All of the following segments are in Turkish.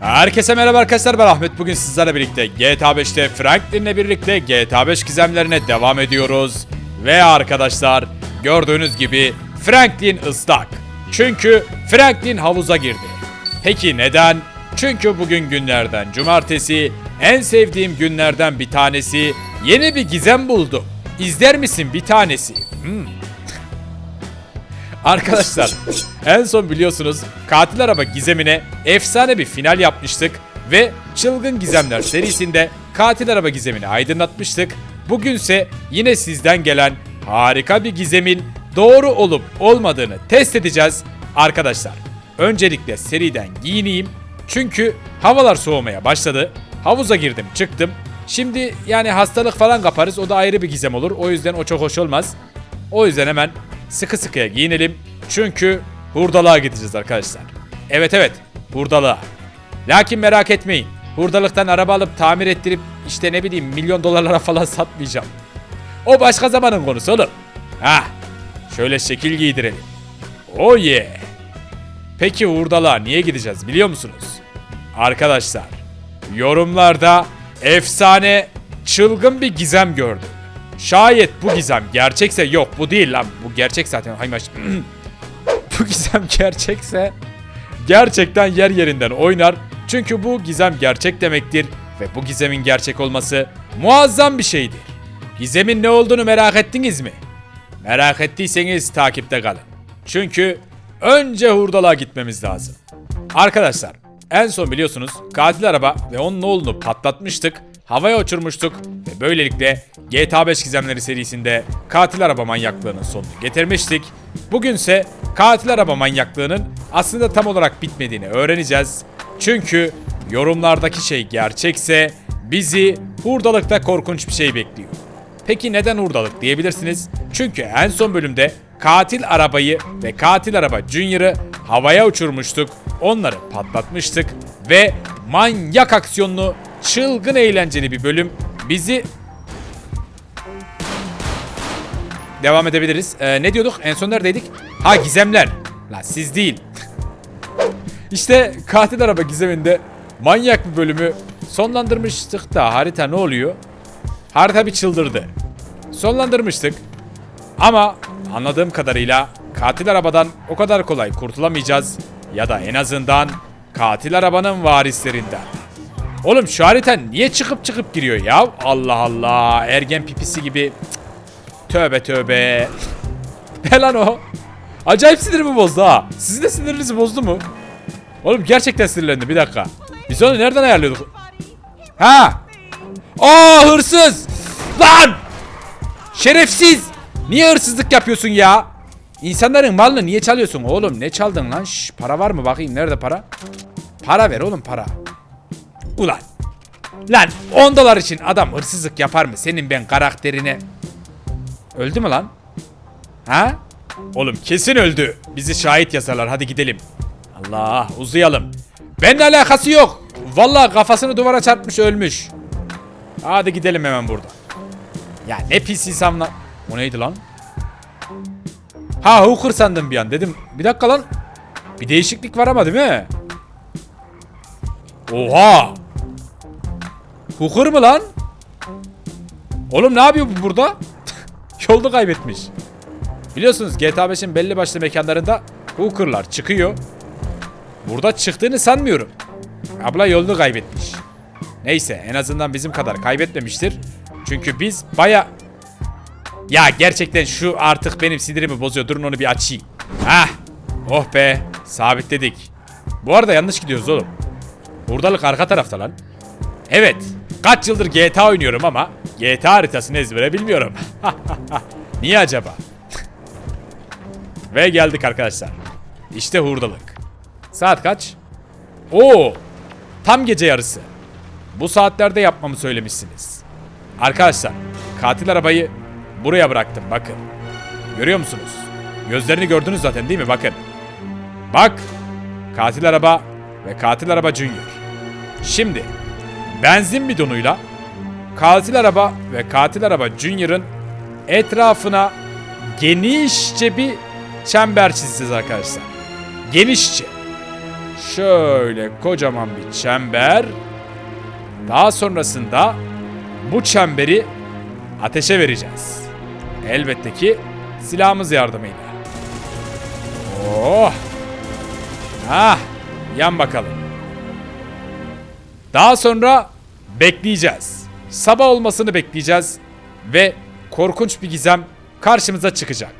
Herkese merhaba arkadaşlar ben Ahmet. Bugün sizlerle birlikte GTA 5'te Franklin'le birlikte GTA 5 gizemlerine devam ediyoruz. Ve arkadaşlar gördüğünüz gibi Franklin ıslak. Çünkü Franklin havuza girdi. Peki neden? Çünkü bugün günlerden cumartesi en sevdiğim günlerden bir tanesi yeni bir gizem buldum. İzler misin bir tanesi? Hmm. Arkadaşlar en son biliyorsunuz katil araba gizemine efsane bir final yapmıştık ve çılgın gizemler serisinde katil araba gizemini aydınlatmıştık. Bugünse yine sizden gelen harika bir gizemin doğru olup olmadığını test edeceğiz. Arkadaşlar öncelikle seriden giyineyim çünkü havalar soğumaya başladı. Havuza girdim çıktım. Şimdi yani hastalık falan kaparız o da ayrı bir gizem olur. O yüzden o çok hoş olmaz. O yüzden hemen sıkı sıkıya giyinelim. Çünkü hurdalığa gideceğiz arkadaşlar. Evet evet hurdalığa. Lakin merak etmeyin. Hurdalıktan araba alıp tamir ettirip işte ne bileyim milyon dolarlara falan satmayacağım. O başka zamanın konusu oğlum. Ha, şöyle şekil giydirelim. Oh yeah. Peki hurdalığa niye gideceğiz biliyor musunuz? Arkadaşlar yorumlarda efsane çılgın bir gizem gördüm. Şayet bu gizem gerçekse yok bu değil lan bu gerçek zaten haymaş. bu gizem gerçekse gerçekten yer yerinden oynar. Çünkü bu gizem gerçek demektir ve bu gizemin gerçek olması muazzam bir şeydir. Gizemin ne olduğunu merak ettiniz mi? Merak ettiyseniz takipte kalın. Çünkü önce hurdalığa gitmemiz lazım. Arkadaşlar en son biliyorsunuz katil araba ve onun oğlunu patlatmıştık. Havaya uçurmuştuk ve böylelikle GTA 5 gizemleri serisinde katil araba manyaklığının sonunu getirmiştik. Bugünse katil araba manyaklığının aslında tam olarak bitmediğini öğreneceğiz. Çünkü yorumlardaki şey gerçekse bizi hurdalıkta korkunç bir şey bekliyor. Peki neden hurdalık diyebilirsiniz? Çünkü en son bölümde katil arabayı ve katil araba Junior'ı havaya uçurmuştuk. Onları patlatmıştık ve manyak aksiyonlu, çılgın eğlenceli bir bölüm bizi Devam edebiliriz. Ee, ne diyorduk? En son neredeydik? Ha gizemler. La siz değil. işte katil araba gizeminde manyak bir bölümü sonlandırmıştık da harita ne oluyor? Harita bir çıldırdı. Sonlandırmıştık. Ama anladığım kadarıyla katil arabadan o kadar kolay kurtulamayacağız. Ya da en azından katil arabanın varislerinden. Oğlum şu harita niye çıkıp çıkıp giriyor ya? Allah Allah. Ergen pipisi gibi. Cık. Tövbe tövbe. ne lan o? Acayip sinirimi bozdu ha. Sizin de sinirinizi bozdu mu? Oğlum gerçekten sinirlendi bir dakika. Biz onu nereden ayarlıyorduk? Ha! Aa hırsız! Lan! Şerefsiz! Niye hırsızlık yapıyorsun ya? İnsanların malını niye çalıyorsun oğlum? Ne çaldın lan? Şş, para var mı bakayım nerede para? Para ver oğlum para. Ulan. Lan 10 dolar için adam hırsızlık yapar mı? Senin ben karakterine. Öldü mü lan? Ha? Oğlum kesin öldü. Bizi şahit yazarlar hadi gidelim. Allah uzayalım. Benimle alakası yok. Vallahi kafasını duvara çarpmış ölmüş. Hadi gidelim hemen burada. Ya ne pis insanlar. O neydi lan? Ha hooker sandım bir an dedim. Bir dakika lan. Bir değişiklik var ama değil mi? Oha! Hooker mı lan? Oğlum ne yapıyor bu burada? Yolda kaybetmiş. Biliyorsunuz GTA 5'in belli başlı mekanlarında hookerlar çıkıyor. Burada çıktığını sanmıyorum. Abla yolunu kaybetmiş. Neyse en azından bizim kadar kaybetmemiştir. Çünkü biz baya... Ya gerçekten şu artık benim sinirimi bozuyor. Durun onu bir açayım. Hah. Oh be. Sabitledik. Bu arada yanlış gidiyoruz oğlum. Buradalık arka tarafta lan. Evet. Kaç yıldır GTA oynuyorum ama GTA haritasını ezbere bilmiyorum. Niye acaba? Ve geldik arkadaşlar. İşte hurdalık. Saat kaç? Oo! Tam gece yarısı. Bu saatlerde yapmamı söylemişsiniz. Arkadaşlar, katil arabayı buraya bıraktım bakın. Görüyor musunuz? Gözlerini gördünüz zaten değil mi? Bakın. Bak. Katil araba ve katil araba Junior. Şimdi benzin bidonuyla katil araba ve katil araba Junior'ın etrafına genişçe bir çember çizeceğiz arkadaşlar. Genişçe. şöyle kocaman bir çember. Daha sonrasında bu çemberi ateşe vereceğiz. Elbette ki silahımız yardımıyla. Oh! Ah! Yan bakalım. Daha sonra bekleyeceğiz. Sabah olmasını bekleyeceğiz ve korkunç bir gizem karşımıza çıkacak.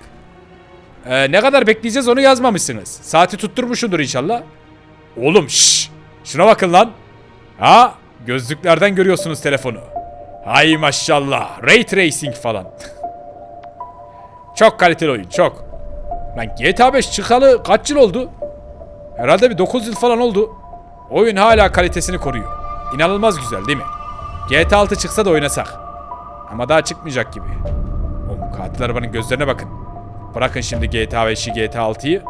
Ee, ne kadar bekleyeceğiz onu yazmamışsınız. Saati tutturmuşsundur inşallah. Oğlum şş, şuna bakın lan. Ha gözlüklerden görüyorsunuz telefonu. Hay maşallah. Ray tracing falan. çok kaliteli oyun çok. Lan GTA 5 çıkalı kaç yıl oldu? Herhalde bir 9 yıl falan oldu. Oyun hala kalitesini koruyor. İnanılmaz güzel değil mi? GTA 6 çıksa da oynasak. Ama daha çıkmayacak gibi. Oğlum katil arabanın gözlerine bakın. Bırakın şimdi GTA 5'i GTA 6'yı.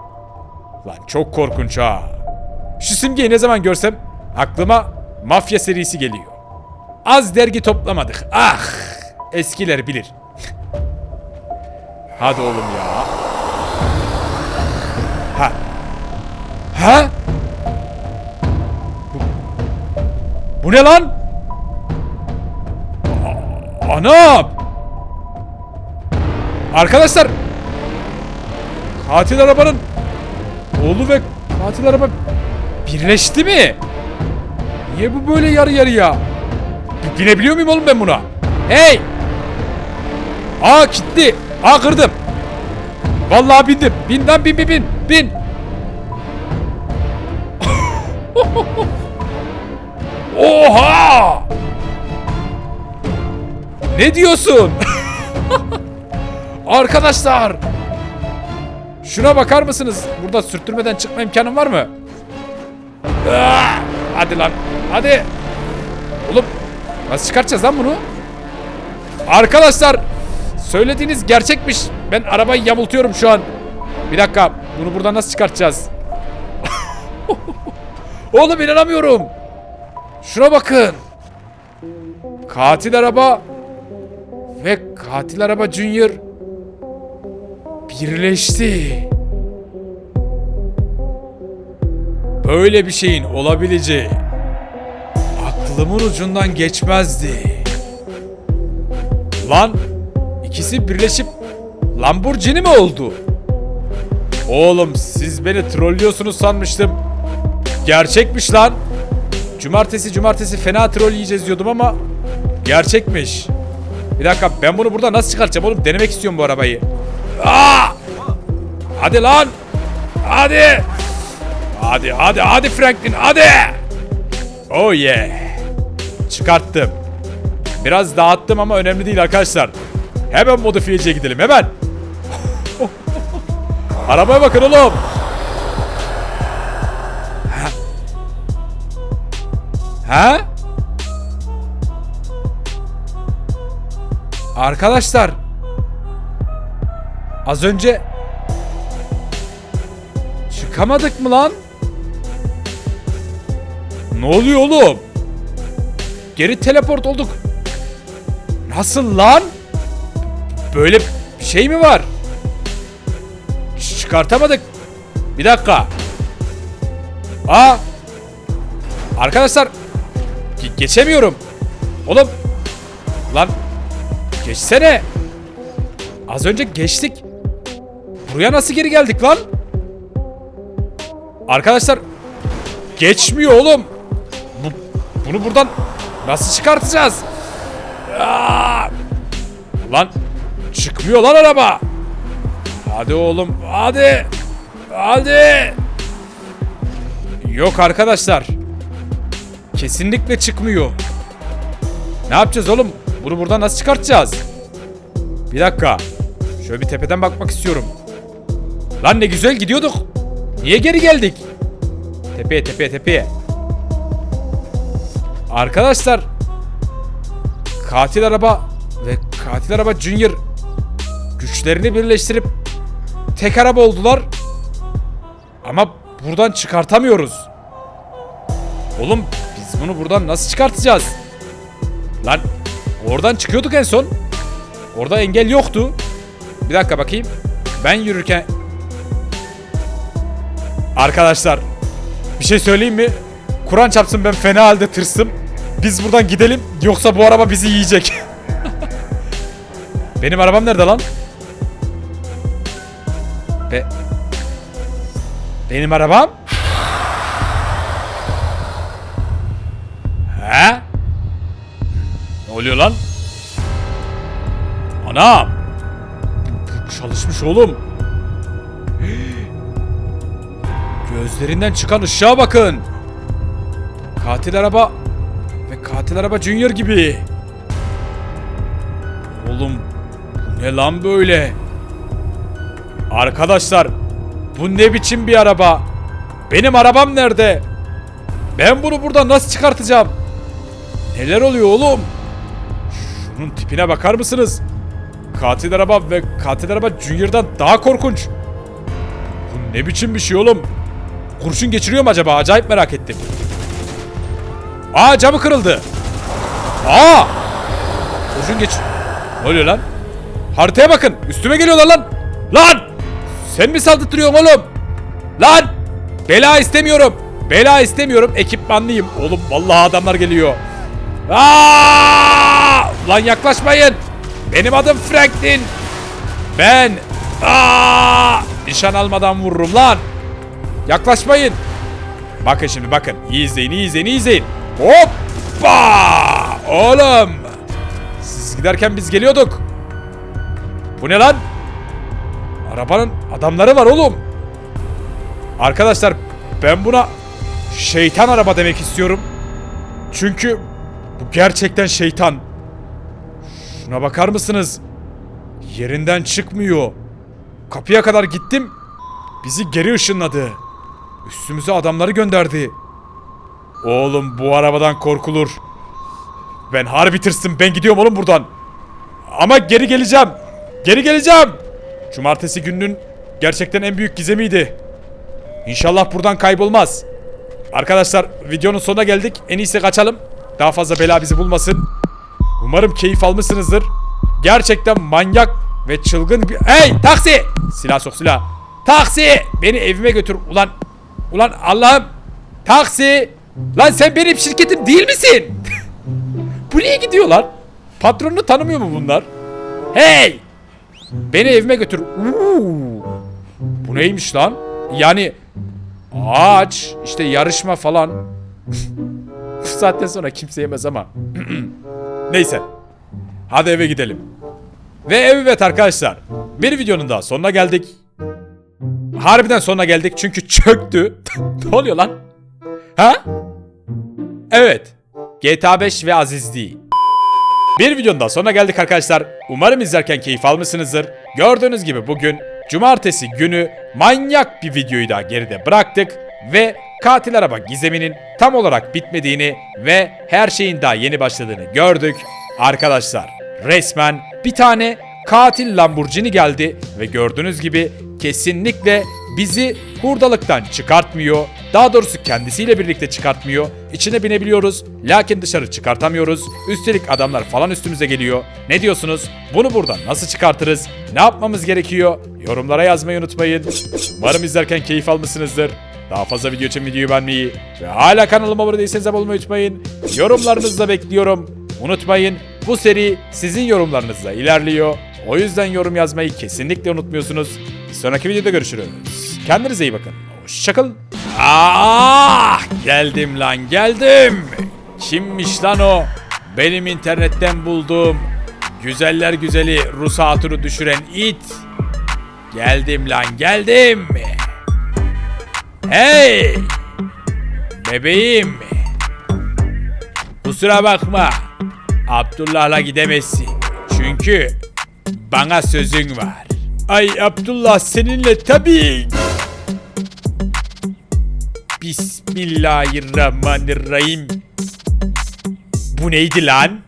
Lan çok korkunç ha. Şu simgeyi ne zaman görsem aklıma mafya serisi geliyor. Az dergi toplamadık. Ah! Eskiler bilir. Hadi oğlum ya. Ha. Ha? Bu ne lan? A- Anam! Arkadaşlar Katil arabanın oğlu ve katil araba birleşti mi? Niye bu böyle yarı yarıya? B- Binebiliyor muyum oğlum ben buna? Hey! Aa kilitli. Aa kırdım. Vallahi bindim. Bin lan bin bin bin. Bin. Oha! Ne diyorsun? Arkadaşlar! Şuna bakar mısınız? Burada sürttürmeden çıkma imkanım var mı? Ah! Hadi lan. Hadi. Oğlum nasıl çıkartacağız lan bunu? Arkadaşlar söylediğiniz gerçekmiş. Ben arabayı yamultuyorum şu an. Bir dakika. Bunu buradan nasıl çıkartacağız? Oğlum inanamıyorum. Şuna bakın. Katil araba ve katil araba Junior birleşti. Böyle bir şeyin olabileceği aklımın ucundan geçmezdi. Lan ikisi birleşip Lamborghini mi oldu? Oğlum siz beni trollüyorsunuz sanmıştım. Gerçekmiş lan. Cumartesi cumartesi fena troll yiyeceğiz diyordum ama gerçekmiş. Bir dakika ben bunu burada nasıl çıkartacağım oğlum? Denemek istiyorum bu arabayı. Aa! Hadi lan. Hadi. Hadi hadi hadi Franklin hadi. Oh yeah. Çıkarttım. Biraz dağıttım ama önemli değil arkadaşlar. Hemen modifiyeciye gidelim hemen. Arabaya bakın oğlum. Ha? Arkadaşlar. Az önce çıkamadık mı lan? Ne oluyor oğlum? Geri teleport olduk. Nasıl lan? Böyle bir şey mi var? Çıkartamadık. Bir dakika. Aa. Arkadaşlar. Ge- geçemiyorum. Oğlum. Lan. Geçsene. Az önce geçtik. Buraya nasıl geri geldik lan? Arkadaşlar. Geçmiyor oğlum. Bu, bunu buradan nasıl çıkartacağız? Aa! Lan çıkmıyor lan araba. Hadi oğlum hadi. Hadi. Yok arkadaşlar. Kesinlikle çıkmıyor. Ne yapacağız oğlum? Bunu buradan nasıl çıkartacağız? Bir dakika. Şöyle bir tepeden bakmak istiyorum. Lan ne güzel gidiyorduk. Niye geri geldik? Tepeye tepeye tepeye. Arkadaşlar. Katil araba ve katil araba Junior güçlerini birleştirip tek araba oldular. Ama buradan çıkartamıyoruz. Oğlum bunu buradan nasıl çıkartacağız? Lan oradan çıkıyorduk en son. Orada engel yoktu. Bir dakika bakayım. Ben yürürken... Arkadaşlar bir şey söyleyeyim mi? Kur'an çarpsın ben fena halde tırstım. Biz buradan gidelim yoksa bu araba bizi yiyecek. Benim arabam nerede lan? Be Benim arabam? Oluyor lan? Anam! Çalışmış oğlum. Gözlerinden çıkan ışığa bakın. Katil araba ve katil araba Junior gibi. Oğlum bu ne lan böyle? Arkadaşlar bu ne biçim bir araba? Benim arabam nerede? Ben bunu buradan nasıl çıkartacağım? Neler oluyor oğlum? Şunun tipine bakar mısınız? Katil araba ve katil araba Junior'dan daha korkunç. Bu ne biçim bir şey oğlum? Kurşun geçiriyor mu acaba? Acayip merak ettim. Aa camı kırıldı. Aa! Kurşun geç... Ne oluyor lan? Haritaya bakın. Üstüme geliyorlar lan. Lan! Sen mi saldırtıyorsun oğlum? Lan! Bela istemiyorum. Bela istemiyorum. Ekipmanlıyım. Oğlum vallahi adamlar geliyor. Aa! Lan yaklaşmayın. Benim adım Franklin. Ben Aa! nişan almadan vururum lan. Yaklaşmayın. Bakın şimdi bakın. İyi izleyin, iyi izleyin, iyi izleyin. Hoppa! Oğlum. Siz giderken biz geliyorduk. Bu ne lan? Arabanın adamları var oğlum. Arkadaşlar ben buna şeytan araba demek istiyorum. Çünkü bu gerçekten şeytan. Şuna bakar mısınız? Yerinden çıkmıyor. Kapıya kadar gittim. Bizi geri ışınladı. Üstümüze adamları gönderdi. Oğlum bu arabadan korkulur. Ben harbi tırstım. Ben gidiyorum oğlum buradan. Ama geri geleceğim. Geri geleceğim. Cumartesi gününün gerçekten en büyük gizemiydi. İnşallah buradan kaybolmaz. Arkadaşlar videonun sonuna geldik. En iyisi kaçalım. Daha fazla bela bizi bulmasın. Umarım keyif almışsınızdır. Gerçekten manyak ve çılgın bir... Hey taksi! Silah sok silah. Taksi! Beni evime götür. Ulan... Ulan Allah'ım! Taksi! Lan sen benim şirketim değil misin? Bu niye gidiyor lan? Patronunu tanımıyor mu bunlar? Hey! Beni evime götür. Uuu. Bu neymiş lan? Yani ağaç, işte yarışma falan. Bu saatten sonra kimse yemez ama. Neyse. Hadi eve gidelim. Ve evet arkadaşlar. Bir videonun daha sonuna geldik. Harbiden sonuna geldik çünkü çöktü. ne oluyor lan? Ha? Evet. GTA 5 ve Aziz değil. Bir videonun daha sonuna geldik arkadaşlar. Umarım izlerken keyif almışsınızdır. Gördüğünüz gibi bugün cumartesi günü manyak bir videoyu daha geride bıraktık ve katil araba gizeminin tam olarak bitmediğini ve her şeyin daha yeni başladığını gördük. Arkadaşlar resmen bir tane katil Lamborghini geldi ve gördüğünüz gibi kesinlikle bizi hurdalıktan çıkartmıyor. Daha doğrusu kendisiyle birlikte çıkartmıyor. İçine binebiliyoruz lakin dışarı çıkartamıyoruz. Üstelik adamlar falan üstümüze geliyor. Ne diyorsunuz? Bunu buradan nasıl çıkartırız? Ne yapmamız gerekiyor? Yorumlara yazmayı unutmayın. Umarım izlerken keyif almışsınızdır. Daha fazla video için videoyu beğenmeyi ve hala kanalıma abone değilseniz abone olmayı unutmayın. Yorumlarınızı da bekliyorum. Unutmayın bu seri sizin yorumlarınızla ilerliyor. O yüzden yorum yazmayı kesinlikle unutmuyorsunuz. Bir sonraki videoda görüşürüz. Kendinize iyi bakın. Hoşçakalın. Ah geldim lan geldim. Kimmiş lan o? Benim internetten bulduğum güzeller güzeli Rus hatunu düşüren it. Geldim lan geldim. Hey! Bebeğim. Kusura bakma. Abdullah'la gidemezsin. Çünkü bana sözün var. Ay Abdullah seninle tabii. Bismillahirrahmanirrahim. Bu neydi lan?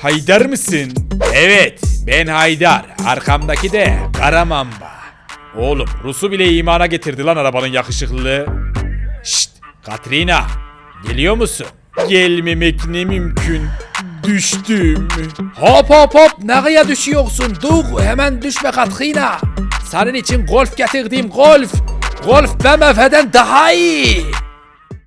Haydar mısın? Evet, ben Haydar. Arkamdaki de Karamamba. Oğlum, Rus'u bile imana getirdi lan arabanın yakışıklılığı. Şşt, Katrina. Geliyor musun? Gelmemek ne mümkün. Düştüm. Hop hop hop nereye düşüyorsun? Dur hemen düşme Katrina. Senin için golf getirdim golf. Golf BMW'den daha iyi.